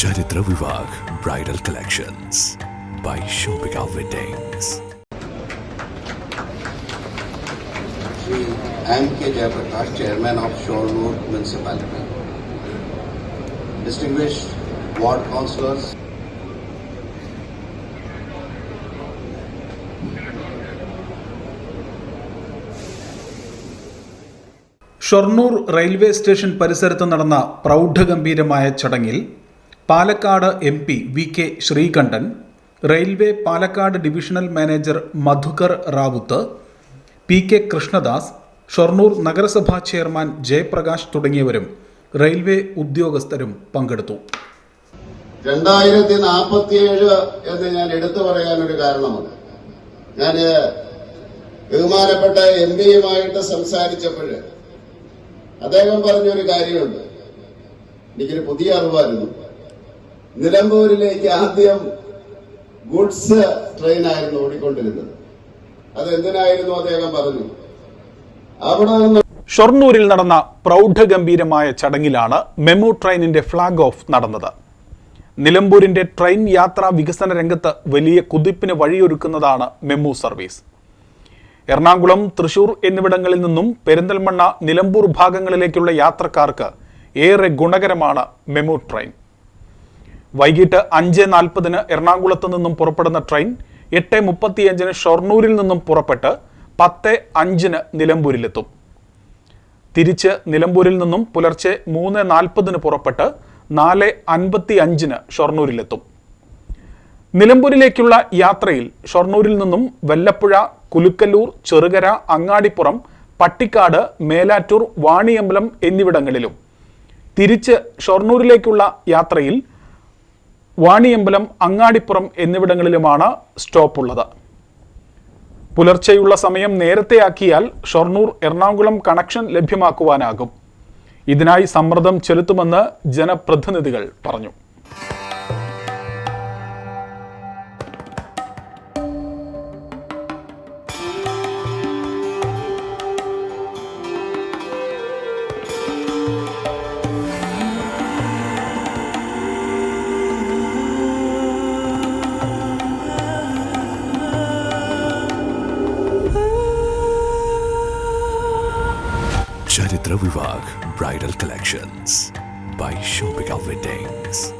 ചരിത്ര Vivah bridal collections by Shopika weddings I M K Jayaprakash chairman of Shoranur municipality distinguish ward councillors Shoranur railway station പരിസരത്ത് നടന്ന പ്രൗഢഗംഭീരമായ ചടങ്ങിൽ Palakkad M P V K Sreekandan railway Palakkad divisional manager Madhukar Raut P K Krishnadas Shoranur നഗരസഭാ chairman Jayaprakash തുടങ്ങിയവരും railway ഉദ്യോഗസ്ഥരും പങ്കെടുത്തു. രണ്ടായിരത്തി നാൽപ്പത്തിയേഴ് എന്ന് ഞാൻ എടുത്തു പറയാനൊരു കാരണമുണ്ട്. ഞാൻ ബഹുമാനപ്പെട്ട എം പിയുമായിട്ട് സംസാരിച്ചപ്പോൾ അദ്ദേഹം പറഞ്ഞൊരു കാര്യമുണ്ട്. എനിക്കൊരു പുതിയ അറിവായിരുന്നു. നിലമ്പൂരിലേക്ക് ആദ്യം ഗുഡ്സ് ട്രെയിൻ ട്രെയിനായിരുന്നു ഓടിക്കൊണ്ടിരുന്നത്. അത് എന്തിനായിരുന്നു അദ്ദേഹം പറഞ്ഞു? അവിടെ നിന്ന് ഷൊർണൂരിൽ നടന്ന പ്രൗഢഗംഭീരമായ ചടങ്ങിലാണ് മെമു ട്രെയിനിന്റെ ഫ്ളാഗ് ഓഫ് നടന്നത്. നിലമ്പൂരിന്റെ ട്രെയിൻ യാത്രാ വികസന രംഗത്ത് വലിയ കുതിപ്പിന് വഴിയൊരുക്കുന്നതാണ് മെമു സർവീസ്. എറണാകുളം തൃശൂർ എന്നിവിടങ്ങളിൽ നിന്നും പെരിന്തൽമണ്ണ നിലമ്പൂർ ഭാഗങ്ങളിലേക്കുള്ള യാത്രക്കാർക്ക് ഏറെ ഗുണകരമാണ് മെമു ട്രെയിൻ. വൈകിട്ട് അഞ്ച് നാൽപ്പതിന് എറണാകുളത്ത് നിന്നും പുറപ്പെടുന്ന ട്രെയിൻ എട്ട് മുപ്പത്തിയഞ്ചിന് ഷൊർണൂരിൽ നിന്നും പുറപ്പെട്ട് പത്ത് അഞ്ചിന് നിലമ്പൂരിലെത്തും. തിരിച്ച് നിലമ്പൂരിൽ നിന്നും പുലർച്ചെ മൂന്ന് നാൽപ്പതിന് പുറപ്പെട്ട് നാല് അൻപത്തി അഞ്ചിന് ഷൊർണൂരിലെത്തും. നിലമ്പൂരിലേക്കുള്ള യാത്രയിൽ ഷൊർണൂരിൽ നിന്നും വെല്ലപ്പുഴ കുലുക്കല്ലൂർ ചെറുകര അങ്ങാടിപ്പുറം പട്ടിക്കാട് മേലാറ്റൂർ വാണിയമ്പലം എന്നിവിടങ്ങളിലും. തിരിച്ച് ഷൊർണൂരിലേക്കുള്ള യാത്രയിൽ വാണിയമ്പലം അങ്ങാടിപ്പുറം എന്നിവിടങ്ങളിലുമാണ് സ്റ്റോപ്പുള്ളത്. പുലർച്ചെയുള്ള സമയം നേരത്തെയാക്കിയാൽ ഷൊർണൂർ എറണാകുളം കണക്ഷൻ ലഭ്യമാക്കുവാനാകും. ഇതിനായി സമ്മർദ്ദം ചെലുത്തുമെന്ന് ജനപ്രതിനിധികൾ പറഞ്ഞു. Rudra Bridal Collections by Shobika Weddings.